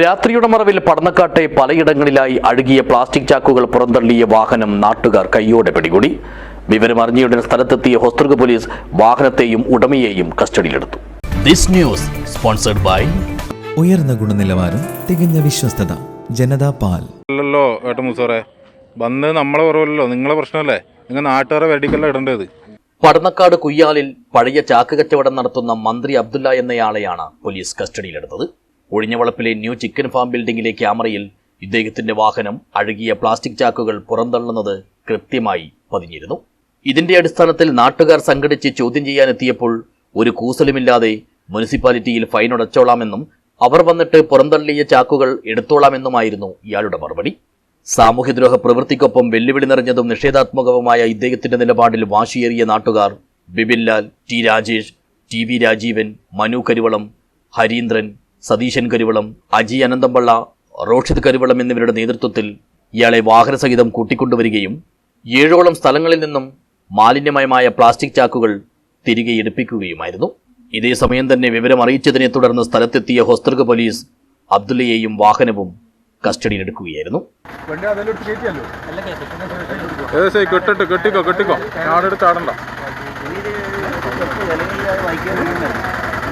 രാത്രിയുടെ മറവിൽ പടന്നക്കാട്ടെ പലയിടങ്ങളിലായി അഴുകിയ പ്ലാസ്റ്റിക് ചാക്കുകൾ പുറന്തള്ളിയ വാഹനം നാട്ടുകാർ കയ്യോടെ പിടികൂടി. വിവരം വിവരമറിഞ്ഞയുടൻ സ്ഥലത്തെത്തിയ ഹോസ്തൃക പോലീസ് വാഹനത്തെയും ഉടമയെയും കസ്റ്റഡിയിലെടുത്തു. ദിസ് ന്യൂസ് സ്പോൺസർഡ് ബൈ ഉയർന്ന ഗുണനിലവാരം തികഞ്ഞ വിശ്വസ്തത ജനതാ പാൽ. അല്ലല്ലോ ഏട്ട മൂസാറെ വന്ന് നമ്മളെ കുറവല്ലോ നിങ്ങളെ പ്രശ്നമല്ലേ? നിങ്ങൾ നാട്ടുകാരെ വെടിക്കല്ല ഇടേണ്ടത്. പടന്നക്കാട് കുയ്യാലിൽ പഴയ ചാക്ക് കച്ചവടം നടത്തുന്ന മന്ത്രി അബ്ദുല്ല എന്നയാളെയാണ് പോലീസ് കസ്റ്റഡിയിലെടുത്തത്. ഒഴിഞ്ഞവളപ്പിലെ ന്യൂ ചിക്കൻ ഫാം ബിൽഡിംഗിലെ ക്യാമറയിൽ ഇദ്ദേഹത്തിന്റെ വാഹനം അഴുകിയ പ്ലാസ്റ്റിക് ചാക്കുകൾ പുറന്തള്ളുന്നത് കൃത്യമായി പതിഞ്ഞിരുന്നു. ഇതിന്റെ അടിസ്ഥാനത്തിൽ നാട്ടുകാർ സംഘടിച്ച് ചോദ്യം ചെയ്യാനെത്തിയപ്പോൾ ഒരു കൂസലുമില്ലാതെ മുനിസിപ്പാലിറ്റിയിൽ ഫൈൻ അടച്ചോളാമെന്നും അവർ വന്നിട്ട് പുറന്തള്ളിയ ചാക്കുകൾ എടുത്തോളാമെന്നുമായിരുന്നു ഇയാളുടെ മറുപടി. സാമൂഹ്യദ്രോഹ പ്രവൃത്തിക്കൊപ്പം വെല്ലുവിളി നിറഞ്ഞതും നിഷേധാത്മകവുമായ ഇദ്ദേഹത്തിന്റെ നിലപാടിൽ വാശിയേറിയ നാട്ടുകാർ Bibinlal T Rajesh T V Rajeevan Manu Karuvalam Harindran Satheesan Karuvalam Aji Ananthampally Roshith Karuvalam എന്നിവരുടെ നേതൃത്വത്തിൽ ഇയാളെ വാഹനസഹിതം കൂട്ടിക്കൊണ്ടുവരികയും ഏഴോളം സ്ഥലങ്ങളിൽ നിന്നും മാലിന്യമയമായ പ്ലാസ്റ്റിക് ചാക്കുകൾ തിരികെ എടുപ്പിക്കുകയുമായിരുന്നു ഇതേ സമയം തന്നെ വിവരം അറിയിച്ചതിനെ തുടർന്ന് സ്ഥലത്തെത്തിയ ഹോസ്തർഗ് പോലീസ് അബ്ദുള്ളയെയും വാഹനവും കസ്റ്റഡിയിലെടുക്കുകയായിരുന്നു കെട്ടിക്കോ കെട്ടിക്കോ ആടണ്ട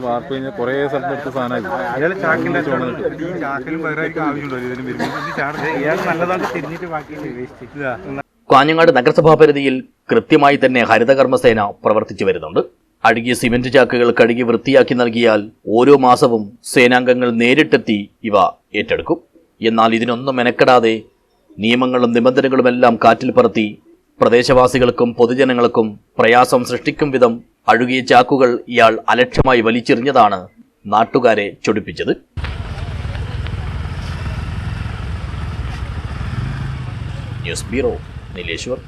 വാർപ്പ് കഴിഞ്ഞ കുറേ സ്ഥലത്ത് എടുത്ത സാധനമായി ചാക്കിലും ആവശ്യമുണ്ടോ ഇതിന് തിരിഞ്ഞിട്ട് ബാക്കി കാഞ്ഞങ്ങാട് നഗരസഭാ പരിധിയിൽ കൃത്യമായി തന്നെ ഹരിതകർമ്മസേന പ്രവർത്തിച്ചു വരുന്നുണ്ട്. അഴുകിയ സിമന്റ് ചാക്കുകൾ കഴുകി വൃത്തിയാക്കി നൽകിയാൽ ഓരോ മാസവും സേനാംഗങ്ങൾ നേരിട്ടെത്തി ഇവ ഏറ്റെടുക്കും. എന്നാൽ ഇതിനൊന്നും മെനക്കെടാതെ നിയമങ്ങളും നിബന്ധനകളുമെല്ലാം കാറ്റിൽ പറത്തി പ്രദേശവാസികൾക്കും പൊതുജനങ്ങൾക്കും പ്രയാസം സൃഷ്ടിക്കും വിധം അഴുകിയ ചാക്കുകൾ ഇയാൾ അലക്ഷ്യമായി വലിച്ചെറിഞ്ഞതാണ് നാട്ടുകാരെ ചൊടിപ്പിച്ചത്. News bureau Nileshwar.